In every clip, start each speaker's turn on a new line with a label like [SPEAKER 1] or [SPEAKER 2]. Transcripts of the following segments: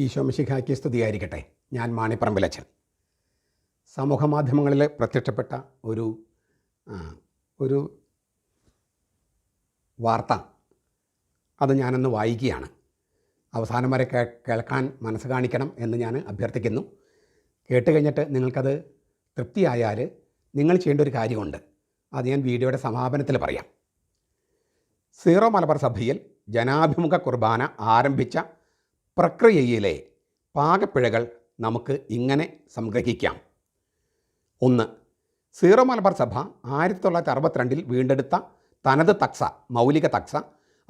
[SPEAKER 1] ഈശോ മിശിഹായ്ക്ക് സ്തുതിയായിരിക്കട്ടെ. ഞാൻ മാണിപ്പറമ്പിലച്ചൻ സമൂഹ മാധ്യമങ്ങളിൽ പ്രത്യക്ഷപ്പെട്ട ഒരു ഒരു വാർത്ത. അത് ഞാനൊന്ന് വായിക്കുകയാണ്. അവസാനം വരെ കേ കേൾക്കാൻ മനസ്സ് കാണിക്കണം എന്ന് ഞാൻ അഭ്യർത്ഥിക്കുന്നു. കേട്ട് കഴിഞ്ഞിട്ട് നിങ്ങൾക്കത് തൃപ്തിയായാൽ നിങ്ങൾ ചെയ്യേണ്ട ഒരു കാര്യമുണ്ട്. അത് ഞാൻ വീഡിയോയുടെ സമാപനത്തിൽ പറയാം. സീറോ മലബാർ സഭയിൽ ജനാഭിമുഖ കുർബാന ആരംഭിച്ച പ്രക്രിയയിലെ പാകപ്പിഴകൾ നമുക്ക് ഇങ്ങനെ സംഗ്രഹിക്കാം. ഒന്ന് സീറോ മലബാർ സഭ ആയിരത്തി തൊള്ളായിരത്തി അറുപത്തിരണ്ടിൽ വീണ്ടെടുത്ത തനത് തക്സ മൗലിക തക്സ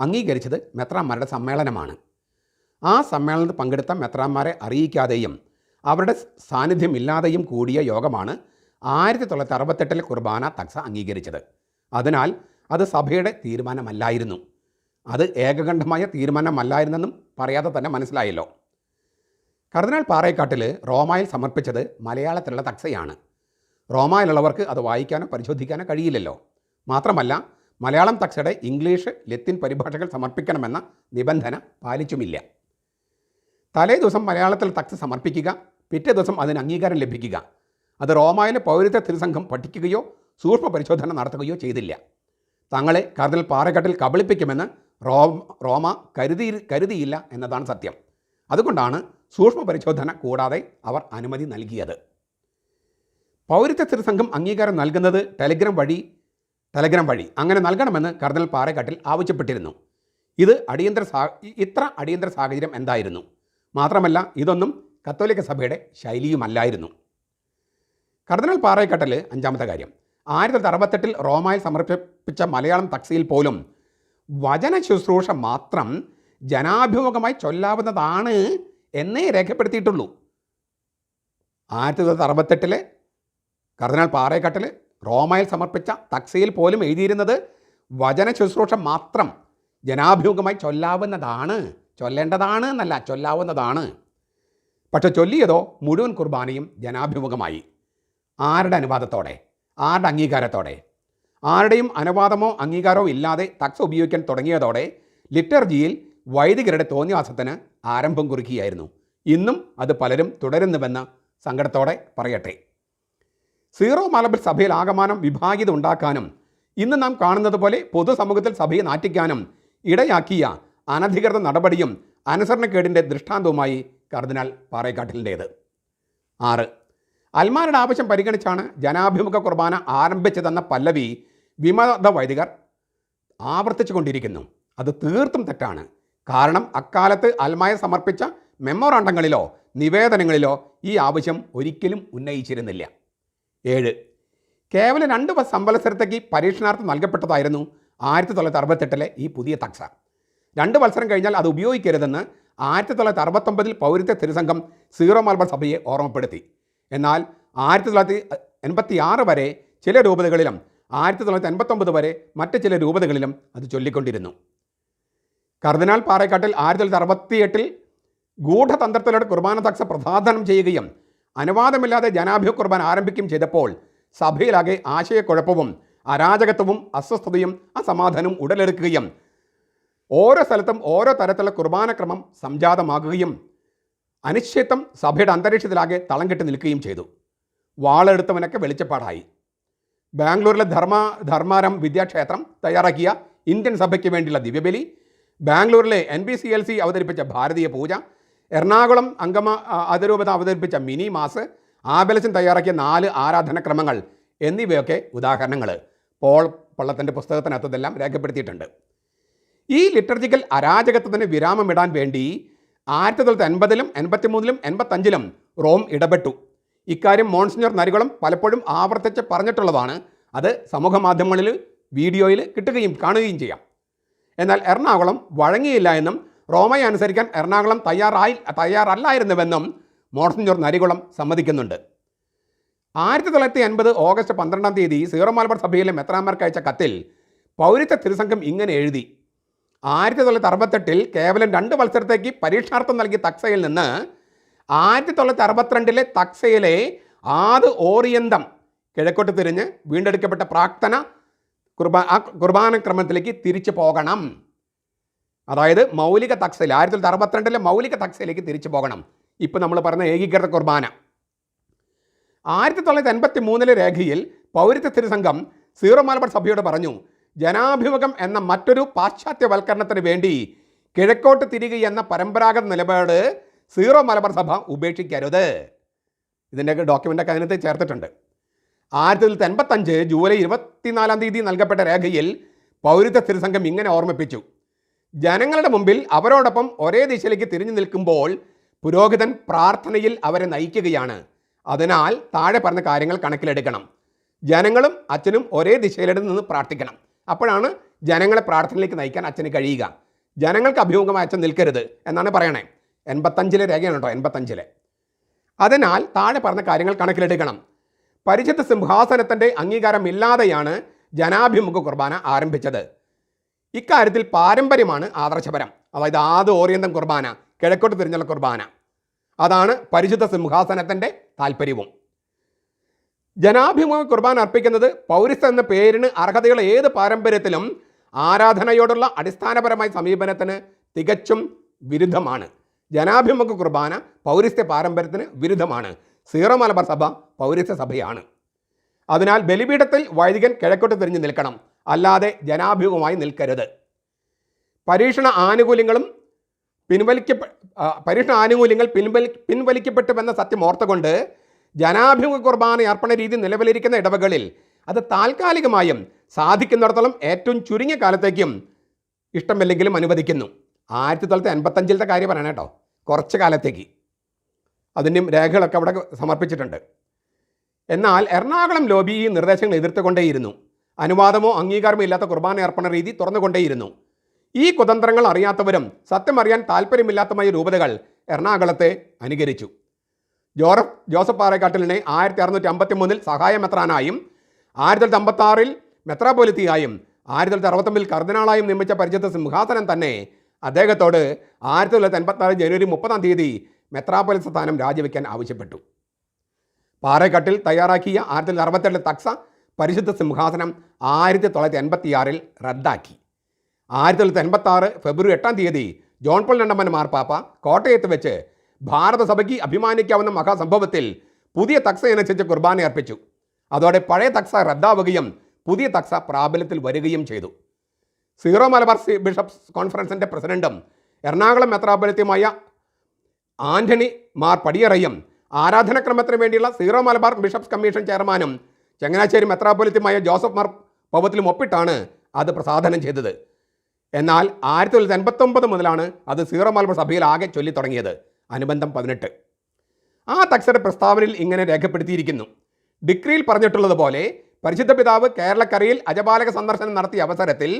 [SPEAKER 1] അംഗീകരിച്ചത് മെത്രാന്മാരുടെ സമ്മേളനമാണ്. ആ സമ്മേളനത്തിൽ പങ്കെടുത്ത മെത്രാന്മാരെ അറിയിക്കാതെയും അവരുടെ സാന്നിധ്യമില്ലാതെയും കൂടിയ യോഗമാണ് ആയിരത്തി തൊള്ളായിരത്തി അറുപത്തെട്ടിലെ കുർബാന തക്സ അംഗീകരിച്ചത്. അതിനാൽ അത് സഭയുടെ തീരുമാനമല്ലായിരുന്നു. അത് ഏകകണ്ഠമായ തീരുമാനമല്ലായിരുന്നെന്നും പറയാതെ തന്നെ മനസ്സിലായല്ലോ. കർദിനാൾ പാറേക്കാട്ടിൽ റോമായിൽ സമർപ്പിച്ചത് മലയാളത്തിലുള്ള തക്സയാണ്. റോമായിലുള്ളവർക്ക് അത് വായിക്കാനോ പരിശോധിക്കാനോ കഴിയില്ലല്ലോ. മാത്രമല്ല മലയാളം തക്സയുടെ ഇംഗ്ലീഷ് ലത്തിൻ പരിഭാഷകൾ സമർപ്പിക്കണമെന്ന നിബന്ധന പാലിച്ചുമില്ല. തലേ ദിവസം മലയാളത്തിൽ തക്സ സമർപ്പിക്കുക പിറ്റേ ദിവസം അതിന് അംഗീകാരം ലഭിക്കുക. അത് റോമായിലെ പൗരത്വ തിരുസംഘം പഠിക്കുകയോ സൂക്ഷ്മ പരിശോധന നടത്തുകയോ ചെയ്തില്ല. തങ്ങളെ കർദിൽ പാറക്കെട്ടിൽ കബളിപ്പിക്കുമെന്ന് റോം റോമ കരുതി കരുതിയില്ല എന്നതാണ് സത്യം. അതുകൊണ്ടാണ് സൂക്ഷ്മ പരിശോധന കൂടാതെ അവർ അനുമതി നൽകിയത്. പൗരത്വ സ്ഥിരസംഘം അംഗീകാരം നൽകുന്നത് ടെലിഗ്രാം വഴി ടെലഗ്രാം വഴി. അങ്ങനെ നൽകണമെന്ന് കർണൽ പാറക്കാട്ടിൽ ആവശ്യപ്പെട്ടിരുന്നു. ഇത് അടിയന്തര സാ ഇത്ര അടിയന്തര സാഹചര്യം എന്തായിരുന്നു? മാത്രമല്ല ഇതൊന്നും കത്തോലിക്ക സഭയുടെ ശൈലിയുമല്ലായിരുന്നു. കർദിനൽ പാറേക്കട്ടൽ അഞ്ചാമത്തെ കാര്യം. ആയിരത്തി തൊള്ളായിരത്തി അറുപത്തെട്ടിൽ റോമായിൽ സമർപ്പിച്ച മലയാളം തക്സിയിൽ പോലും വചന ശുശ്രൂഷ മാത്രം ജനാഭിമുഖമായി ചൊല്ലാവുന്നതാണ് എന്നേ രേഖപ്പെടുത്തിയിട്ടുള്ളൂ. ആയിരത്തി തൊള്ളായിരത്തി അറുപത്തെട്ടിലെ കർദിനാൾ പാറേക്കട്ടിൽ റോമയിൽ സമർപ്പിച്ച തക്സയിൽ പോലും എഴുതിയിരുന്നത് വചന ശുശ്രൂഷ മാത്രം ജനാഭിമുഖമായി ചൊല്ലാവുന്നതാണ് ചൊല്ലേണ്ടതാണ് എന്നല്ല ചൊല്ലാവുന്നതാണ്. പക്ഷെ ചൊല്ലിയതോ മുഴുവൻ കുർബാനയും ജനാഭിമുഖമായി. ആരുടെ അനുവാദത്തോടെ? ആരുടെ അംഗീകാരത്തോടെ? ആരുടെയും അനുവാദമോ അംഗീകാരമോ ഇല്ലാതെ തക്സ ഉപയോഗിക്കാൻ തുടങ്ങിയതോടെ ലിറ്റർജിയിൽ വൈദികരുടെ തോന്നിവാസത്തിന് ആരംഭം കുറിക്കുകയായിരുന്നു. ഇന്നും അത് പലരും തുടരുന്നുവെന്ന് സങ്കടത്തോടെ പറയട്ടെ. സീറോ മലബാർ സഭയിൽ ആകമാനം വിഭാഗീയത ഉണ്ടാക്കാനും ഇന്ന് നാം കാണുന്നത് പോലെ പൊതുസമൂഹത്തിൽ സഭയെ നാറ്റിക്കാനും ഇടയാക്കിയ അനധികൃത നടപടിയും അനുസരണക്കേടിന്റെ ദൃഷ്ടാന്തവുമായി കർദിനാൾ പാറേക്കാട്ടിലിന്റേത്. ആറ്. അൽമാരുടെ ആവശ്യം പരിഗണിച്ചാണ് ജനാഭിമുഖ കുർബാന ആരംഭിച്ചതെന്ന പല്ലവി വിമത വൈദികർ ആവർത്തിച്ചു കൊണ്ടിരിക്കുന്നു അത് തീർത്തും തെറ്റാണ്. കാരണം അക്കാലത്ത് അൽമായ സമർപ്പിച്ച മെമ്മോറാണ്ടങ്ങളിലോ നിവേദനങ്ങളിലോ ഈ ആവശ്യം ഒരിക്കലും ഉന്നയിച്ചിരുന്നില്ല. ഏഴ്. കേവലം രണ്ട് സംവത്സരത്തേക്ക് പരീക്ഷണാർത്ഥം നൽകപ്പെട്ടതായിരുന്നു ആയിരത്തി തൊള്ളായിരത്തി അറുപത്തെട്ടിലെ ഈ പുതിയ തക്സ. രണ്ട് മത്സരം കഴിഞ്ഞാൽ അത് ഉപയോഗിക്കരുതെന്ന് ആയിരത്തി തൊള്ളായിരത്തി അറുപത്തൊമ്പതിൽ പൗരത്വ തിരുസംഘം സീറോ മലബാർ സഭയെ ഓർമ്മപ്പെടുത്തി. എന്നാൽ ആയിരത്തി തൊള്ളായിരത്തി എൺപത്തി ആറ് വരെ ചില രൂപതകളിലും ആയിരത്തി തൊള്ളായിരത്തി അൻപത്തൊമ്പത് വരെ മറ്റ് ചില രൂപതകളിലും അത് ചൊല്ലിക്കൊണ്ടിരുന്നു. കർദിനാൾ പാറേക്കാട്ടിൽ ആയിരത്തി തൊള്ളായിരത്തി അറുപത്തിയെട്ടിൽ ഗൂഢതന്ത്രത്തിലൂടെ കുർബാന തക്സ പ്രസാധനം ചെയ്യുകയും അനുവാദമില്ലാതെ ജനാഭ്യ കുർബാന ആരംഭിക്കുകയും ചെയ്തപ്പോൾ സഭയിലാകെ ആശയക്കുഴപ്പവും അരാജകത്വവും അസ്വസ്ഥതയും അസമാധാനവും ഉടലെടുക്കുകയും ഓരോ സ്ഥലത്തും ഓരോ തരത്തിലുള്ള കുർബാനക്രമം സംജാതമാകുകയും അനിശ്ചിത്വം സഭയുടെ അന്തരീക്ഷത്തിലാകെ തളം കെട്ടി നിൽക്കുകയും ചെയ്തു. വാളെടുത്തവനൊക്കെ വെളിച്ചപ്പാടായി. ബാംഗ്ലൂരിലെ ധർമ്മ ധർമാരം വിദ്യാക്ഷേത്രം തയ്യാറാക്കിയ ഇന്ത്യൻ സഭയ്ക്ക് വേണ്ടിയുള്ള ദിവ്യബലി ബാംഗ്ലൂരിലെ N B C L C അവതരിപ്പിച്ച ഭാരതീയ പൂജ എറണാകുളം അങ്കമ അതിരൂപത അവതരിപ്പിച്ച മിനി മാസ് ആബലസിൻ തയ്യാറാക്കിയ നാല് ആരാധനക്രമങ്ങൾ എന്നിവയൊക്കെ ഉദാഹരണങ്ങൾ പോൾ പള്ളത്തിന്റെ പുസ്തകത്തിനകത്തതെല്ലാം രേഖപ്പെടുത്തിയിട്ടുണ്ട്. ഈ ലിറ്റർജിക്കൽ അരാജകത്വത്തിന് വിരാമമിടാൻ വേണ്ടി ആയിരത്തി തൊള്ളായിരത്തി എൺപതിലും എൺപത്തിമൂന്നിലും എൺപത്തഞ്ചിലും റോം ഇടപെട്ടു. ഇക്കാര്യം മോൺസിഞ്ഞർ നരികുളം പലപ്പോഴും ആവർത്തിച്ച് പറഞ്ഞിട്ടുള്ളതാണ്. അത് സമൂഹ മാധ്യമങ്ങളിൽ വീഡിയോയിൽ കിട്ടുകയും കാണുകയും ചെയ്യാം. എന്നാൽ എറണാകുളം വഴങ്ങിയില്ല എന്നും റോമയെ അനുസരിക്കാൻ എറണാകുളം തയ്യാറായി തയ്യാറല്ലായിരുന്നുവെന്നും മോൺസിഞ്ഞർ നരികുളം സമ്മതിക്കുന്നുണ്ട്. ആയിരത്തി തൊള്ളായിരത്തി എൺപത് ഓഗസ്റ്റ് പന്ത്രണ്ടാം തീയതി സീറോ മലബാർ സഭയിലെ മെത്രാമാർക്ക് അയച്ച കത്തിൽ പൗരത്വ തിരുസംഘം ഇങ്ങനെ എഴുതി. ആയിരത്തി തൊള്ളായിരത്തി അറുപത്തെട്ടിൽ കേവലം രണ്ട് മത്സരത്തേക്ക് പരീക്ഷാർത്ഥം നൽകിയ തക്സയിൽ നിന്ന് ആയിരത്തി തൊള്ളായിരത്തി അറുപത്തിരണ്ടിലെ തക്സയിലെ ആദ് ഓറിയന്തം കിഴക്കോട്ട് തിരിഞ്ഞ് വീണ്ടെടുക്കപ്പെട്ട പ്രാർത്ഥന കുർബാ ആ കുർബാന ക്രമത്തിലേക്ക് തിരിച്ചു പോകണം. അതായത് മൗലിക തക്സയിൽ ആയിരത്തി തൊള്ളായിരത്തി അറുപത്തിരണ്ടിലെ മൗലിക തക്സയിലേക്ക് തിരിച്ചു പോകണം. ഇപ്പോൾ നമ്മൾ പറഞ്ഞ ഏകീകൃത കുർബാന. ആയിരത്തി തൊള്ളായിരത്തി എൺപത്തി മൂന്നിലെ രേഖയിൽ പൗരത്വ സ്ഥിരസംഘം സീറോ മലബാർ സഭയോട് പറഞ്ഞു ജനാഭിമുഖം എന്ന മറ്റൊരു പാശ്ചാത്യവൽക്കരണത്തിന് വേണ്ടി കിഴക്കോട്ട് തിരികെ എന്ന പരമ്പരാഗത നിലപാട് സീറോ മലബാർ സഭ ഉപേക്ഷിക്കരുത്. ഇതിന്റെയൊക്കെ ഡോക്യുമെന്റൊക്കെ അതിനകത്ത് ചേർത്തിട്ടുണ്ട്. ആയിരത്തി തൊള്ളായിരത്തി എൺപത്തഞ്ച് ജൂലൈ ഇരുപത്തിനാലാം തീയതി നൽകപ്പെട്ട രേഖയിൽ പൗരത്വ സ്ഥിരസംഘം ഇങ്ങനെ ഓർമ്മിപ്പിച്ചു. ജനങ്ങളുടെ മുമ്പിൽ അവരോടൊപ്പം ഒരേ ദിശയിലേക്ക് തിരിഞ്ഞു നിൽക്കുമ്പോൾ പുരോഹിതൻ പ്രാർത്ഥനയിൽ അവരെ നയിക്കുകയാണ്. അതിനാൽ താഴെ പറഞ്ഞ കാര്യങ്ങൾ കണക്കിലെടുക്കണം. ജനങ്ങളും അച്ഛനും ഒരേ ദിശയിലെടുത്ത് നിന്ന് പ്രാർത്ഥിക്കണം. അപ്പോഴാണ് ജനങ്ങളെ പ്രാർത്ഥനയിലേക്ക് നയിക്കാൻ അച്ഛന് കഴിയുക. ജനങ്ങൾക്ക് അഭിമുഖമായി അച്ഛൻ നിൽക്കരുത് എന്നാണ് പറയണേ. എൺപത്തഞ്ചിലെ രേഖയാണ് കേട്ടോ എൺപത്തഞ്ചിലെ. അതിനാൽ താഴെ പറഞ്ഞ കാര്യങ്ങൾ കണക്കിലെടുക്കണം. പരിശുദ്ധ സിംഹാസനത്തിന്റെ അംഗീകാരമില്ലാതെയാണ് ജനാഭിമുഖ കുർബാന ആരംഭിച്ചത്. ഇക്കാര്യത്തിൽ പാരമ്പര്യമാണ് ആദർശപരം. അതായത് ആദ്യ ഓറിയന്തം കുർബാന കിഴക്കോട്ട് തിരിഞ്ഞുള്ള കുർബാന. അതാണ് പരിശുദ്ധ സിംഹാസനത്തിന്റെ താല്പര്യവും ജനാഭിമുഖ കുർബാന അർപ്പിക്കുന്നത് പൗരസ്ത എന്ന പേരിന് അർഹതയുള്ള ഏത് പാരമ്പര്യത്തിലും ആരാധനയോടുള്ള അടിസ്ഥാനപരമായ സമീപനത്തിന് തികച്ചും വിരുദ്ധമാണ്. ജനാഭിമുഖ കുർബാന പൗരസ്ത്യ പാരമ്പര്യത്തിന് വിരുദ്ധമാണ്. സീറോ മലബാർ സഭ പൗരസ്ത്യ സഭയാണ്. അതിനാൽ ബലിപീഠത്തിൽ വൈദികൻ കിഴക്കോട്ട് തിരിഞ്ഞു നിൽക്കണം. അല്ലാതെ ജനാഭിമുഖമായി നിൽക്കരുത്. പരീക്ഷണ ആനുകൂല്യങ്ങളും പിൻവലിക്ക പരീക്ഷണ ആനുകൂല്യങ്ങൾ പിൻവലി പിൻവലിക്കപ്പെട്ടുവെന്ന സത്യം ഓർത്തുകൊണ്ട് ജനാഭിമുഖ കുർബാന അർപ്പണ രീതി നിലവിലിരിക്കുന്ന ഇടവകളിൽ അത് താൽക്കാലികമായും സാധിക്കുന്നിടത്തോളം ഏറ്റവും ചുരുങ്ങിയ കാലത്തേക്കും ഇഷ്ടമില്ലെങ്കിലും അനുവദിക്കുന്നു. ആയിരത്തി തൊള്ളായിരത്തി എൺപത്തഞ്ചിലത്തെ കാര്യം പറയണം കേട്ടോ. കുറച്ച് കാലത്തേക്ക്. അതിന്റെയും രേഖകളൊക്കെ അവിടെ സമർപ്പിച്ചിട്ടുണ്ട്. എന്നാൽ എറണാകുളം ലോബി ഈ നിർദ്ദേശങ്ങൾ എതിർത്തുകൊണ്ടേയിരുന്നു. അനുവാദമോ അംഗീകാരമോ ഇല്ലാത്ത കുർബാന അർപ്പണ രീതി തുറന്നുകൊണ്ടേയിരുന്നു. ഈ കുതന്ത്രങ്ങൾ അറിയാത്തവരും സത്യം അറിയാൻ താല്പര്യമില്ലാത്തമായ രൂപതകൾ എറണാകുളത്തെ അനുകരിച്ചു. ജോറഫ് ജോസഫ് പാറേക്കാട്ടിലിനെ ആയിരത്തി അറുന്നൂറ്റി അമ്പത്തി മൂന്നിൽ സഹായ മെത്രാനായും ആയിരത്തി തൊള്ളായിരത്തി അമ്പത്തി ആറിൽ മെത്രാപോലിത്തിയായും ആയിരത്തി തൊള്ളായിരത്തി അറുപത്തൊമ്പതിൽ കർദിനാളായും നിയമിച്ച പരിചയത്തെ സിംഹാസനം തന്നെ അദ്ദേഹത്തോട് ആയിരത്തി തൊള്ളായിരത്തി എൺപത്തി ആറ് ജനുവരി മുപ്പതാം തീയതി മെത്രാപോലിത്ത സ്ഥാനം രാജിവെക്കാൻ ആവശ്യപ്പെട്ടു. പാറേക്കട്ടിൽ തയ്യാറാക്കിയ ആയിരത്തി തൊള്ളായിരത്തി അറുപത്തെട്ടിലെ തക്സ പരിശുദ്ധ സിംഹാസനം ആയിരത്തി തൊള്ളായിരത്തി എൺപത്തിയാറിൽ റദ്ദാക്കി. ആയിരത്തി തൊള്ളായിരത്തി എൺപത്തി ആറ് ഫെബ്രുവരി എട്ടാം തീയതി ജോൺ പോൾ രണ്ടമ്മൻ മാർപ്പാപ്പ കോട്ടയത്ത് വെച്ച് ഭാരതസഭയ്ക്ക് അഭിമാനിക്കാവുന്ന മഹാസംഭവത്തിൽ പുതിയ തക്സ അനുസരിച്ച് കുർബാന അർപ്പിച്ചു. അതോടെ പഴയ തക്സ റദ്ദാവുകയും പുതിയ തക്സ പ്രാബല്യത്തിൽ വരികയും ചെയ്തു. സീറോ മലബാർ ബിഷപ്സ് കോൺഫറൻസിന്റെ പ്രസിഡന്റും എറണാകുളം മെത്രാപൊലിത്യമായ ആന്റണി മാർ പടിയറയും ആരാധനക്രമത്തിന് വേണ്ടിയുള്ള സീറോ മലബാർ ബിഷപ്സ് കമ്മീഷൻ ചെയർമാനും ചങ്ങനാശ്ശേരി മെത്രാപൊലിത്യമായ ജോസഫ് മാർ പൗവത്തിലും ഒപ്പിട്ടാണ് അത് പ്രസാധനം ചെയ്തത്. എന്നാൽ ആയിരത്തി തൊള്ളായിരത്തി എൺപത്തൊമ്പത് മുതലാണ് അത് സീറോ മലബാർ സഭയിൽ ആകെ ചൊല്ലി തുടങ്ങിയത്. അനുബന്ധം പതിനെട്ട്. ആ തക്സയുടെ പ്രസ്താവനയിൽ ഇങ്ങനെ രേഖപ്പെടുത്തിയിരിക്കുന്നു. ഡിക്രിയിൽ പറഞ്ഞിട്ടുള്ളതുപോലെ പരിശുദ്ധ പിതാവ് കേരളക്കരയിൽ അജപാലക സന്ദർശനം നടത്തിയ അവസരത്തിൽ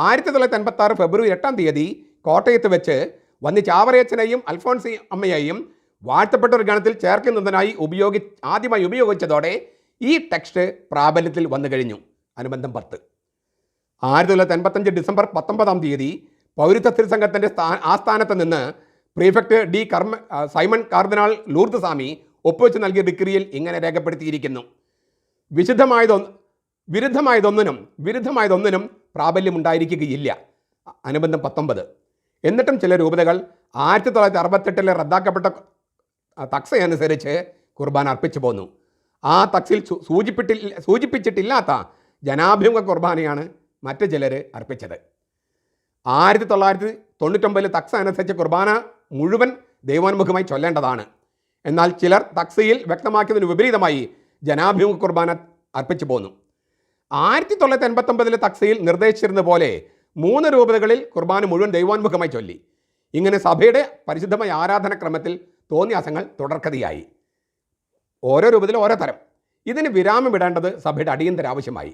[SPEAKER 1] ആയിരത്തി തൊള്ളായിരത്തി അൻപത്തി ആറ് ഫെബ്രുവരി എട്ടാം തീയതി കോട്ടയത്ത് വെച്ച് വന്ന് ചാവറയച്ചനെയും അൽഫോൺസി അമ്മയെയും വാഴ്ത്തപ്പെട്ട ഒരു ഗണത്തിൽ ചേർക്കുന്നതിനായി ഉപയോഗി ആദ്യമായി ഉപയോഗിച്ചതോടെ ഈ ടെക്സ്റ്റ് പ്രാബല്യത്തിൽ വന്നു കഴിഞ്ഞു. അനുബന്ധം പത്ത്. ആയിരത്തി തൊള്ളായിരത്തി അൻപത്തഞ്ച് ഡിസംബർ പത്തൊമ്പതാം തീയതി പൗരത്വ തിരുസംഘത്തിന്റെ സ്ഥാ ആസ്ഥാനത്ത് നിന്ന് പ്രീഫെക്ട് ഡി കർമ്മ സൈമൺ കാർദിനാൾ ലൂർദ് സ്വാമി ഒപ്പുവെച്ച് നൽകിയ ഡിക്രിയിൽ ഇങ്ങനെ രേഖപ്പെടുത്തിയിരിക്കുന്നു. വിശുദ്ധമായതൊന്ന് വിരുദ്ധമായതൊന്നിനും വിരുദ്ധമായതൊന്നിനും പ്രാബല്യമുണ്ടായിരിക്കുകയില്ല. അനുബന്ധം പത്തൊമ്പത്. എന്നിട്ടും ചില രൂപതകൾ ആയിരത്തി തൊള്ളായിരത്തി അറുപത്തെട്ടിലെ റദ്ദാക്കപ്പെട്ട തക്സയനുസരിച്ച് കുർബാന അർപ്പിച്ചു പോന്നു. ആ തക്സിൽ സൂചിപ്പിട്ടില്ല സൂചിപ്പിച്ചിട്ടില്ലാത്ത ജനാഭിമുഖ കുർബാനയാണ് മറ്റു ചിലർ അർപ്പിച്ചത്. ആയിരത്തി തൊള്ളായിരത്തി തൊണ്ണൂറ്റൊമ്പതിൽ തക്സ അനുസരിച്ച് കുർബാന മുഴുവൻ ദൈവാനുമുഖമായി ചൊല്ലേണ്ടതാണ്. എന്നാൽ ചിലർ തക്സയിൽ വ്യക്തമാക്കിയതിന് വിപരീതമായി ജനാഭിമുഖ കുർബാന അർപ്പിച്ചു പോന്നു. ആയിരത്തി തൊള്ളായിരത്തി എൺപത്തൊമ്പതിലെ തക്സയിൽ നിർദ്ദേശിച്ചിരുന്ന പോലെ മൂന്ന് രൂപതകളിൽ കുർബാന മുഴുവൻ ദൈവാൻമുഖമായി ചൊല്ലി. ഇങ്ങനെ സഭയുടെ പരിശുദ്ധമായ ആരാധനക്രമത്തിൽ തോന്നിയാസങ്ങൾ തുടർക്കഥയായി. ഓരോ രൂപത്തിലും ഓരോ തരം. ഇതിന് വിരാമം ഇടേണ്ടത് സഭയുടെ അടിയന്തര ആവശ്യമായി.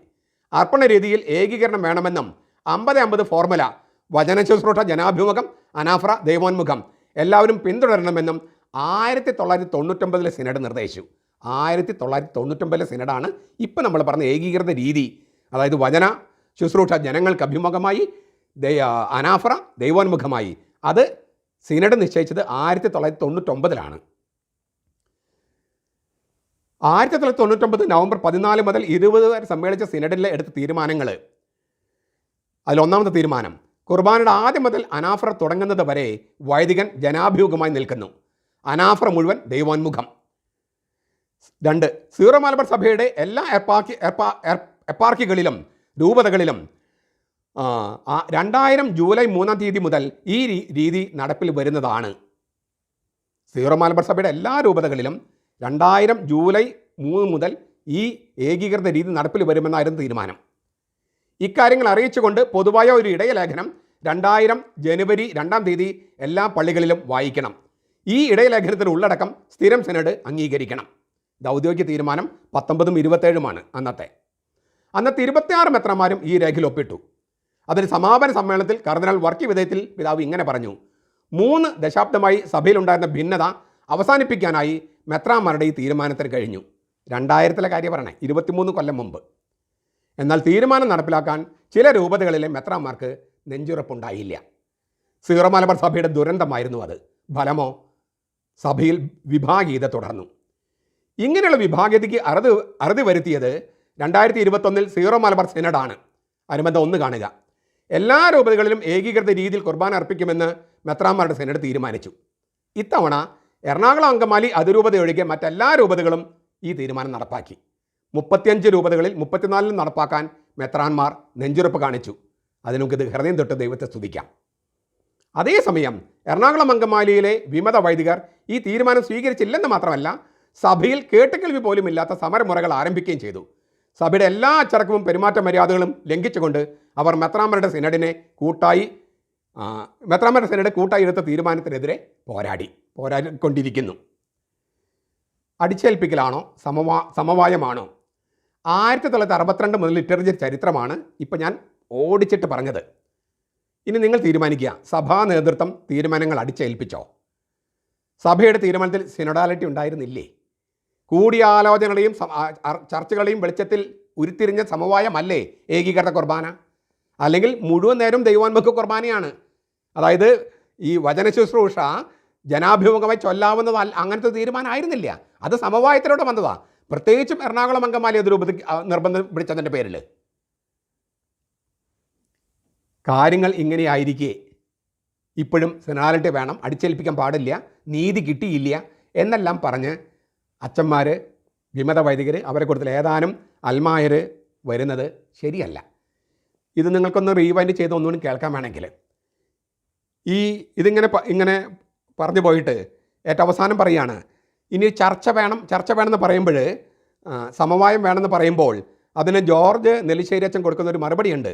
[SPEAKER 1] അർപ്പണ രീതിയിൽ ഏകീകരണം വേണമെന്നും അമ്പത് അമ്പത് ഫോർമുല വചന ശുശ്രൂഷ ജനാഭിമുഖം അനാഫ്ര ദൈവോന്മുഖം എല്ലാവരും പിന്തുടരണമെന്നും ആയിരത്തി തൊള്ളായിരത്തി തൊണ്ണൂറ്റൊമ്പതിലെ സിനഡ് നിർദ്ദേശിച്ചു. ആയിരത്തി തൊള്ളായിരത്തി തൊണ്ണൂറ്റൊമ്പതിലെ സിനഡാണ് ഇപ്പം നമ്മൾ പറഞ്ഞ ഏകീകൃത രീതി. അതായത് വചന ശുശ്രൂഷ ജനങ്ങൾക്ക് അഭിമുഖമായി അനാഫറ അനാഫ്ര ദൈവോന്മുഖമായി. അത് സിനഡ് നിശ്ചയിച്ചത് ആയിരത്തി തൊള്ളായിരത്തി തൊണ്ണൂറ്റൊമ്പതിലാണ് ആയിരത്തി തൊള്ളായിരത്തി തൊണ്ണൂറ്റൊമ്പത് നവംബർ പതിനാല് മുതൽ ഇരുപത് വരെ സമ്മേളിച്ച സിനഡിൽ എടുത്ത തീരുമാനങ്ങൾ അതിലൊന്നാമത്തെ തീരുമാനം കുർബാനയുടെ ആദ്യം മുതൽ അനാഫർ തുടങ്ങുന്നത് വരെ വൈദികൻ ജനാഭിമുഖമായി നിൽക്കുന്നു. അനാഫർ മുഴുവൻ ദൈവോന്മുഖം. രണ്ട് സീറോ മലബാർ സഭയുടെ എല്ലാ എപ്പാർക്കി എപ്പാ എപ്പാർക്കികളിലും രൂപതകളിലും രണ്ടായിരം ജൂലൈ മൂന്നാം തീയതി മുതൽ ഈ രീതി നടപ്പിൽ വരുന്നതാണ്. സീറോ മലബാർ സഭയുടെ എല്ലാ രൂപതകളിലും രണ്ടായിരം ജൂലൈ മൂന്ന് മുതൽ ഈ ഏകീകൃത രീതി നടപ്പിൽ വരുമെന്നായിരുന്നു തീരുമാനം. ഇക്കാര്യങ്ങൾ അറിയിച്ചുകൊണ്ട് പൊതുവായ ഒരു ഇടയലേഖനം രണ്ടായിരം ജനുവരി രണ്ടാം തീയതി എല്ലാ പള്ളികളിലും വായിക്കണം. ഈ ഇടയലേഖനത്തിന്റെ ഉള്ളടക്കം സ്ഥിരം സെനഡ് അംഗീകരിക്കണം. ഇത് ഔദ്യോഗിക തീരുമാനം പത്തൊമ്പതും ഇരുപത്തേഴുമാണ് അന്നത്തെ. അന്നത്തെ ഇരുപത്തിയാറ് മെത്രമാരും ഈ രേഖയിൽ ഒപ്പിട്ടു. അതിന് സമാപന സമ്മേളനത്തിൽ കർദിനാൾ വർക്കി വിധേയത്തിൽ പിതാവ് ഇങ്ങനെ പറഞ്ഞു മൂന്ന് ദശാബ്ദമായി സഭയിലുണ്ടായിരുന്ന ഭിന്നത അവസാനിപ്പിക്കാനായി മെത്രാമാരുടെ ഈ തീരുമാനത്തിന് കഴിഞ്ഞു. രണ്ടായിരത്തിലെ കാര്യം പറയണേ ഇരുപത്തിമൂന്ന് കൊല്ലം മുമ്പ്. എന്നാൽ തീരുമാനം നടപ്പിലാക്കാൻ ചില രൂപതകളിലെ മെത്രാമാർക്ക് നെഞ്ചുറപ്പുണ്ടായില്ല. സീറോ മലബാർ സഭയുടെ ദുരന്തമായിരുന്നു അത്. ഫലമോ സഭയിൽ വിഭാഗീയത തുടർന്നു. ഇങ്ങനെയുള്ള വിഭാഗീയതയ്ക്ക് അറുതി അറുതി വരുത്തിയത് രണ്ടായിരത്തി ഇരുപത്തൊന്നിൽ സീറോ മലബാർ സിനഡാണ്. അനുബന്ധം ഒന്ന് കാണുക. എല്ലാ രൂപതകളിലും ഏകീകൃത രീതിയിൽ കുർബാന അർപ്പിക്കുമെന്ന് മെത്രാന്മാരുടെ സിനഡ് തീരുമാനിച്ചു. ഇത്തവണ എറണാകുളം അങ്കമാലി അതിരൂപത ഒഴികെ മറ്റെല്ലാ രൂപതകളും ഈ തീരുമാനം നടപ്പാക്കി. മുപ്പത്തിയഞ്ച് രൂപതകളിൽ മുപ്പത്തിനാലിലും നടപ്പാക്കാൻ മെത്രാന്മാർ നെഞ്ചുറപ്പ് കാണിച്ചു. അതിന് നമുക്കിത് ഹൃദയം തൊട്ട് ദൈവത്തെ സ്തുതിക്കാം. അതേസമയം എറണാകുളം അങ്കമാലിയിലെ വിമത വൈദികർ ഈ തീരുമാനം സ്വീകരിച്ചില്ലെന്ന് മാത്രമല്ല സഭയിൽ കേട്ടുകേൾവി പോലും ഇല്ലാത്ത സമരമുറകൾ ആരംഭിക്കുകയും ചെയ്തു. സഭയുടെ എല്ലാ അച്ചടക്കവും പെരുമാറ്റ മര്യാദകളും ലംഘിച്ചുകൊണ്ട് അവർ മെത്രാമരുടെ സിനഡിനെ കൂട്ടായി മെത്രാമരുടെ സിനഡ് കൂട്ടായി എടുത്ത തീരുമാനത്തിനെതിരെ പോരാടി പോരാടിക്കൊണ്ടിരിക്കുന്നു. അടിച്ചേൽപ്പിക്കലാണോ? സമവാ സമവായമാണോ? ആയിരത്തി തൊള്ളായിരത്തി അറുപത്തിരണ്ട് മുതൽ ലിറ്ററേച്ചർ ചരിത്രമാണ് ഇപ്പം ഞാൻ ഓടിച്ചിട്ട് പറഞ്ഞത്. ഇനി നിങ്ങൾ തീരുമാനിക്കുക സഭാ നേതൃത്വം തീരുമാനങ്ങൾ അടിച്ചേൽപ്പിച്ചോ? സഭയുടെ തീരുമാനത്തിൽ സിനഡാലിറ്റി ഉണ്ടായിരുന്നില്ലേ? കൂടിയാലോചനകളെയും ചർച്ചകളെയും വെളിച്ചത്തിൽ ഉരുത്തിരിഞ്ഞ സമവായമല്ലേ ഏകീകൃത കുർബാന? അല്ലെങ്കിൽ മുഴുവൻ നേരം ദൈവാത്മക കുർബാനയാണ്. അതായത് ഈ വചന ശുശ്രൂഷ ജനാഭിമുഖമായി ചൊല്ലാവുന്നത് അങ്ങനത്തെ തീരുമാനമായിരുന്നില്ല. അത് സമവായത്തിലൂടെ വന്നതാ. പ്രത്യേകിച്ചും എറണാകുളം അങ്കമാലി അത് രൂപത്തിൽ നിർബന്ധം പിടിച്ചതിന്റെ പേരിൽ. കാര്യങ്ങൾ ഇങ്ങനെയായിരിക്കെ. ഇപ്പോഴും സെനാലിറ്റി വേണം. അടിച്ചേൽപ്പിക്കാൻ പാടില്ല. നീതി കിട്ടിയില്ല. എന്നെല്ലാം പറഞ്ഞ് അച്ഛന്മാർ വിമത വൈദികർ അവരെ കൂടുതൽ ഏതാനും അൽമായർ വരുന്നത് ശരിയല്ല. ഇത് നിങ്ങൾക്കൊന്ന് റീവൈൻഡ് ചെയ്ത് ഒന്നുകൂടി കേൾക്കാൻ വേണമെങ്കിൽ. ഈ ഇതിങ്ങനെ ഇങ്ങനെ പറഞ്ഞു പോയിട്ട് ഏറ്റവും അവസാനം പറയുകയാണ് ഇനി ചർച്ച വേണം ചർച്ച വേണമെന്ന് പറയുമ്പോൾ സമവായം വേണമെന്ന് പറയുമ്പോൾ അതിന് ജോർജ് നെല്ലിശ്ശേരി അച്ഛൻ കൊടുക്കുന്ന ഒരു മറുപടിയുണ്ട്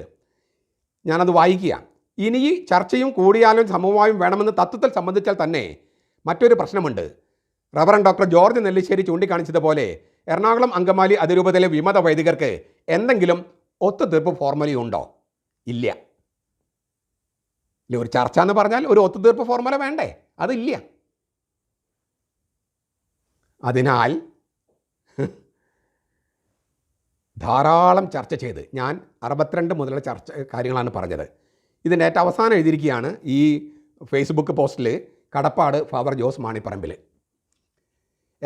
[SPEAKER 1] ഞാനത് വായിക്കുക. ഇനി ചർച്ചയും കൂടിയാലും സമവായം വേണമെന്ന് തത്വത്തിൽ സംബന്ധിച്ചാൽ തന്നെ മറ്റൊരു പ്രശ്നമുണ്ട്. റവറൻ ഡോക്ടർ ജോർജ് നെല്ലിശ്ശേരി ചൂണ്ടിക്കാണിച്ചതുപോലെ എറണാകുളം അങ്കമാലി അതിരൂപതയിലെ വിമത വൈദികർക്ക് എന്തെങ്കിലും ഒത്തുതീർപ്പ് ഫോർമുല ഉണ്ടോ? ഇല്ല. ഇല്ല ഒരു ചർച്ച എന്ന് പറഞ്ഞാൽ ഒരു ഒത്തുതീർപ്പ് ഫോർമുല വേണ്ടേ? അതില്ല. അതിനാൽ ധാരാളം ചർച്ച ചെയ്ത് ഞാൻ അറുപത്തിരണ്ട് മുതലുള്ള ചർച്ച കാര്യങ്ങളാണ് പറഞ്ഞത്. ഇതിന്റെ ഏറ്റവും അവസാനം എഴുതിയിരിക്കുകയാണ് ഈ ഫേസ്ബുക്ക് പോസ്റ്റിൽ കടപ്പാട് ഫാദർ ജോസ് മാണിപ്പറമ്പിൽ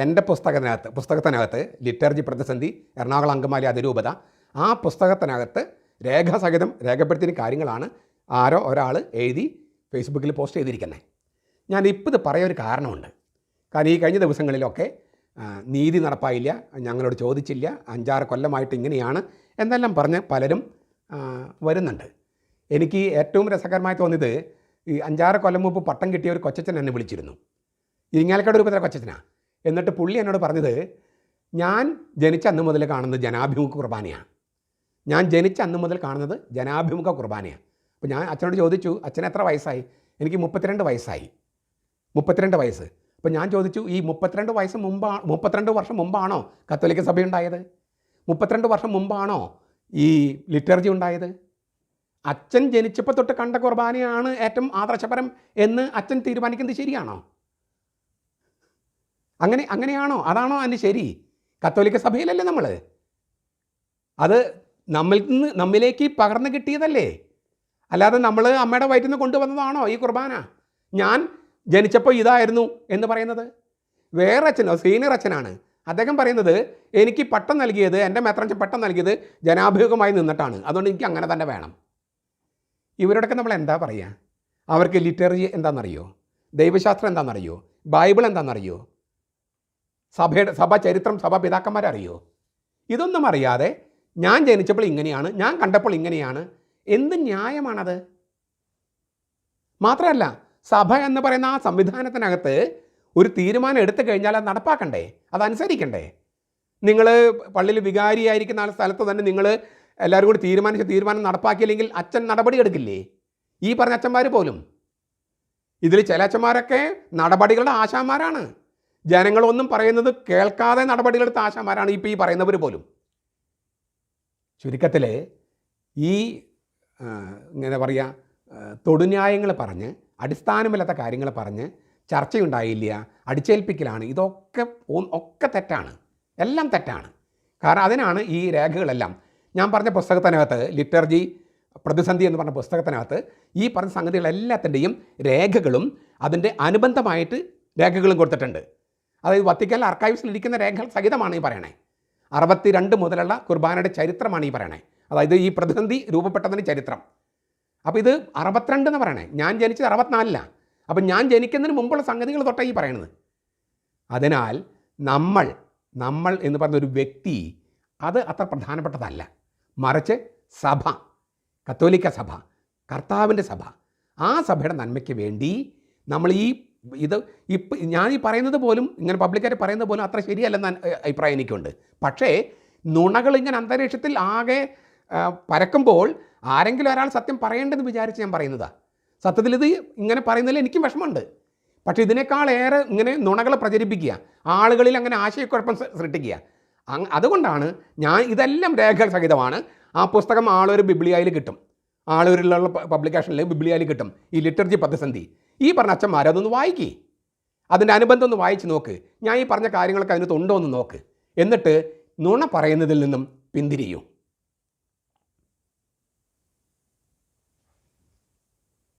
[SPEAKER 1] എന്റെ പുസ്തകത്തിനകത്ത് പുസ്തകത്തിനകത്ത് ലിറ്റർജി പ്രതിസന്ധി എറണാകുളം അങ്കമാലി അതിരൂപത ആ പുസ്തകത്തിനകത്ത് രേഖാസഹിതം രേഖപ്പെടുത്തിയ കാര്യങ്ങളാണ് ആരോ ഒരാൾ എഴുതി ഫേസ്ബുക്കിൽ പോസ്റ്റ് ചെയ്തിരിക്കുന്നത്. ഞാൻ ഇപ്പോൾ ഇത് പറയാൻ ഒരു കാരണമുണ്ട്. കാരണം ഈ കഴിഞ്ഞ ദിവസങ്ങളിലൊക്കെ നീതി നടപ്പായില്ല ഞങ്ങളോട് ചോദിച്ചില്ല അഞ്ചാറ് കൊല്ലമായിട്ട് ഇങ്ങനെയാണ് എന്നെല്ലാം പറഞ്ഞ് പലരും വരുന്നുണ്ട്. എനിക്ക് ഏറ്റവും രസകരമായി തോന്നിയത് ഈ അഞ്ചാറ് കൊല്ലം മുമ്പ് പട്ടം കിട്ടിയ ഒരു കൊച്ചച്ചൻ എന്നെ വിളിച്ചിരുന്നു. ഇരിങ്ങാലക്കാട് രൂപത്തിലെ കൊച്ചച്ചനാണ് എന്നിട്ട് പുള്ളി എന്നോട് പറഞ്ഞത് ഞാൻ ജനിച്ച അന്ന് മുതൽ കാണുന്നത് ജനാഭിമുഖ കുർബാനയാണ്. ഞാൻ ജനിച്ച അന്ന് മുതൽ കാണുന്നത് ജനാഭിമുഖ കുർബാനയാണ്. അപ്പോൾ ഞാൻ അച്ഛനോട് ചോദിച്ചു അച്ഛൻ എത്ര വയസ്സായി? എനിക്ക് മുപ്പത്തിരണ്ട് വയസ്സായി. മുപ്പത്തിരണ്ട് വയസ്സ്? അപ്പോൾ ഞാൻ ചോദിച്ചു ഈ മുപ്പത്തിരണ്ട് വയസ്സ് മുമ്പാ മുപ്പത്തിരണ്ട് വർഷം മുമ്പാണോ കത്തോലിക്ക സഭ ഉണ്ടായത്? മുപ്പത്തിരണ്ട് വർഷം മുമ്പാണോ ഈ ലിറ്റർജി ഉണ്ടായത്? അച്ഛൻ ജനിച്ചപ്പോൾ തൊട്ട് കണ്ട കുർബാനയാണ് ഏറ്റവും ആദർശപരം എന്ന് അച്ഛൻ തീരുമാനിക്കുന്നത് ശരിയാണോ? അങ്ങനെ അങ്ങനെയാണോ? അതാണോ അതിന് ശരി? കത്തോലിക്ക സഭയിലല്ലേ നമ്മൾ അത് നമ്മിൽ നിന്ന് നമ്മിലേക്ക് പകർന്നു കിട്ടിയതല്ലേ? അല്ലാതെ നമ്മൾ അമ്മയുടെ വയറ്റിൽ നിന്ന് കൊണ്ടുവന്നതാണോ ഈ കുർബാന? ഞാൻ ജനിച്ചപ്പോൾ ഇതായിരുന്നു എന്ന് പറയുന്നത്. വേറെ അച്ഛനോ സീനിയർ അച്ഛനാണ്. അദ്ദേഹം പറയുന്നത് എനിക്ക് പട്ടം നൽകിയത് എന്റെ മെത്രഞ്ച് പട്ടം നൽകിയത് ജനാഭിമുഖമായി നിന്നിട്ടാണ്. അതുകൊണ്ട് എനിക്ക് അങ്ങനെ തന്നെ വേണം. ഇവരോടൊക്കെ നമ്മൾ എന്താ പറയുക? അവർക്ക് ലിറ്റററി എന്താണെന്നറിയോ? ദൈവശാസ്ത്രം എന്താണെന്നറിയോ? ബൈബിൾ എന്താണെന്നറിയോ? സഭയുടെ സഭ ചരിത്രം സഭ പിതാക്കന്മാരറിയോ? ഇതൊന്നും അറിയാതെ ഞാൻ ജനിച്ചപ്പോൾ ഇങ്ങനെയാണ് ഞാൻ കണ്ടപ്പോൾ ഇങ്ങനെയാണ്. എന്ത് ന്യായമാണത്? മാത്രമല്ല സഭ എന്ന് പറയുന്ന ആ സംവിധാനത്തിനകത്ത് ഒരു തീരുമാനം എടുത്തു കഴിഞ്ഞാൽ അത് നടപ്പാക്കണ്ടേ? അതനുസരിക്കണ്ടേ നിങ്ങൾ പള്ളിയിൽ വികാരിയായിരിക്കുന്ന ആ സ്ഥലത്ത് തന്നെ നിങ്ങൾ എല്ലാവരും കൂടി തീരുമാനിച്ച തീരുമാനം നടപ്പാക്കിയില്ലെങ്കിൽ അച്ഛൻ നടപടി എടുക്കില്ലേ ഈ പറഞ്ഞ അച്ഛന്മാർ പോലും. ഇതിൽ ചില അച്ഛന്മാരൊക്കെ നടപടികളുടെ ആശാന്മാരാണ്. ജനങ്ങളൊന്നും പറയുന്നത് കേൾക്കാതെ നടപടികളെടുത്ത ആശാമാരാണ് ഇപ്പോൾ ഈ പറയുന്നവർ പോലും. ചുരുക്കത്തിൽ ഈ ഇങ്ങനെ പറയുക തൊടുന്യായങ്ങൾ പറഞ്ഞ് അടിസ്ഥാനമില്ലാത്ത കാര്യങ്ങൾ പറഞ്ഞ് ചർച്ചയുണ്ടായില്ല അടിച്ചേൽപ്പിക്കലാണ് ഇതൊക്കെ ഒക്കെ തെറ്റാണ്. എല്ലാം തെറ്റാണ്. കാരണം അതിനാണ് ഈ രേഖകളെല്ലാം. ഞാൻ പറഞ്ഞ പുസ്തകത്തിനകത്ത് ലിറ്റർജി പ്രതിസന്ധി എന്ന് പറഞ്ഞ പുസ്തകത്തിനകത്ത് ഈ പറഞ്ഞ സംഗതികളെല്ലാത്തിന്റെയും രേഖകളും അതിന്റെ അനുബന്ധമായിട്ട് രേഖകളും കൊടുത്തിട്ടുണ്ട്. അതായത് വത്തിക്കാൻ അർക്കൈവ്സിൽ ഇരിക്കുന്ന രേഖകൾ സഹിതമാണ് ഈ പറയണേ. അറുപത്തിരണ്ട് മുതലുള്ള കുർബാനയുടെ ചരിത്രമാണ് ഈ പറയണേ. അതായത് ഈ പ്രതിസന്ധി രൂപപ്പെട്ടതിന് ചരിത്രം. അപ്പോൾ ഇത് അറുപത്തിരണ്ട് എന്ന് പറയണേ. ഞാൻ ജനിച്ചത് അറുപത്തിനാലിലാണ് അപ്പം ഞാൻ ജനിക്കുന്നതിന് മുമ്പുള്ള സംഗതികൾ തൊട്ടാണ് ഈ പറയണത്. അതിനാൽ നമ്മൾ നമ്മൾ എന്ന് പറഞ്ഞ ഒരു വ്യക്തി അത് അത്ര പ്രധാനപ്പെട്ടതല്ല. മറിച്ച് സഭ കത്തോലിക്ക സഭ കർത്താവിന്റെ സഭ ആ സഭയുടെ നന്മയ്ക്ക് വേണ്ടി നമ്മൾ ഈ ഇത് ഇപ്പം ഞാൻ ഈ പറയുന്നത് പോലും ഇങ്ങനെ പബ്ലിക്കായിട്ട് പറയുന്നത് പോലും അത്ര ശരിയല്ലെന്ന് അഭിപ്രായം എനിക്കുണ്ട്. പക്ഷേ നുണകൾ ഇങ്ങനെ അന്തരീക്ഷത്തിൽ ആകെ പരക്കുമ്പോൾ ആരെങ്കിലും ഒരാൾ സത്യം പറയേണ്ടെന്ന് വിചാരിച്ച് ഞാൻ പറയുന്നതാണ് സത്യത്തിൽ ഇത് ഇങ്ങനെ പറയുന്നതിൽ എനിക്കും വിഷമമുണ്ട്. പക്ഷേ ഇതിനേക്കാൾ ഏറെ ഇങ്ങനെ നുണകൾ പ്രചരിപ്പിക്കുക ആളുകളിൽ അങ്ങനെ ആശയക്കുഴപ്പം സൃഷ്ടിക്കുക. അതുകൊണ്ടാണ് ഞാൻ ഇതെല്ലാം രേഖ സഹിതമാണ് ആ പുസ്തകം ആളൊരു ബിബ്ലിയയിൽ കിട്ടും. ആളൂരിലുള്ള പബ്ലിക്കേഷനിൽ ബിബ്ലിയയിൽ കിട്ടും. ഈ ലിറ്റർജി പ്രതിസന്ധി. ഈ പറഞ്ഞ അച്ഛന്മാർ അതൊന്ന് വായിക്കേ. അതിന്റെ അനുബന്ധം ഒന്ന് വായിച്ച് നോക്ക്. ഞാൻ ഈ പറഞ്ഞ കാര്യങ്ങളൊക്കെ അതിനകത്ത് ഉണ്ടോ എന്ന് നോക്ക്. എന്നിട്ട് നുണ പറയുന്നതിൽ നിന്നും പിന്തിരിയൂ.